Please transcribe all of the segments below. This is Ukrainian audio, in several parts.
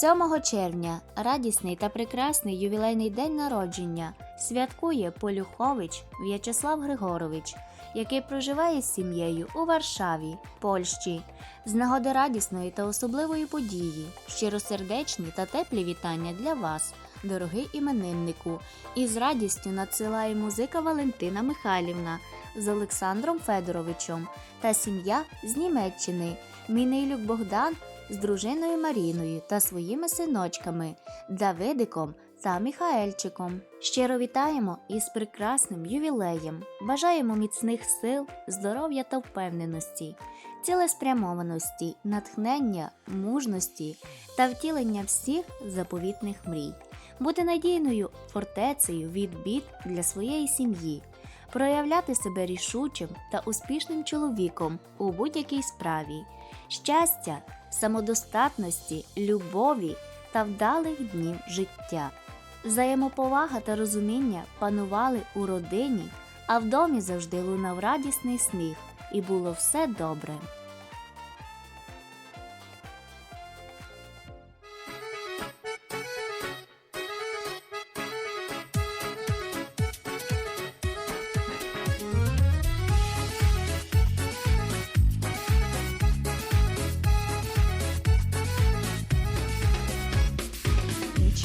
7 червня. Радісний та прекрасний ювілейний день народження. Святкує Полюхович В'ячеслав Григорович, який проживає з сім'єю у Варшаві, Польщі. З нагоди радісної та особливої події, щиросердечні та теплі вітання для вас, дорогий імениннику, і з радістю надсилає музика Валентина Михайлівна з Олександром Федоровичем та сім'я з Німеччини, Мінейлюк Богдан з дружиною Маріною та своїми синочками Давидиком та Міхаельчиком. Щиро вітаємо із прекрасним ювілеєм. Бажаємо міцних сил, здоров'я та впевненості, цілеспрямованості, натхнення, мужності та втілення всіх заповітних мрій. Бути надійною фортецею від бід для своєї сім'ї, проявляти себе рішучим та успішним чоловіком у будь-якій справі, щастя, самодостатності, любові та вдалих днів життя. Взаємоповага та розуміння панували у родині, а в домі завжди лунав радісний сміх, і було все добре.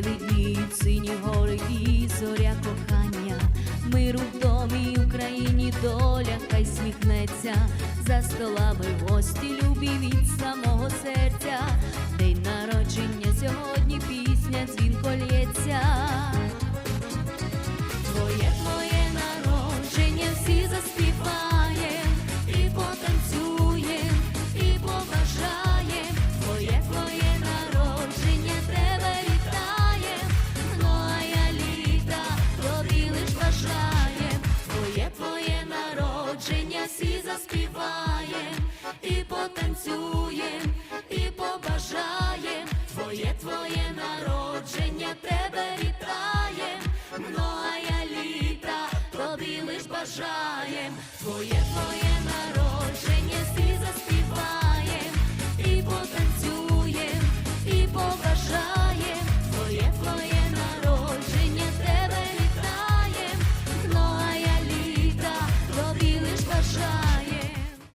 видніють сині гори і зоря кохання. Миру в домі Україні доля хай сміхнеться, за столами гості любі від самого серця. День народження сьогодні під і потанцюй.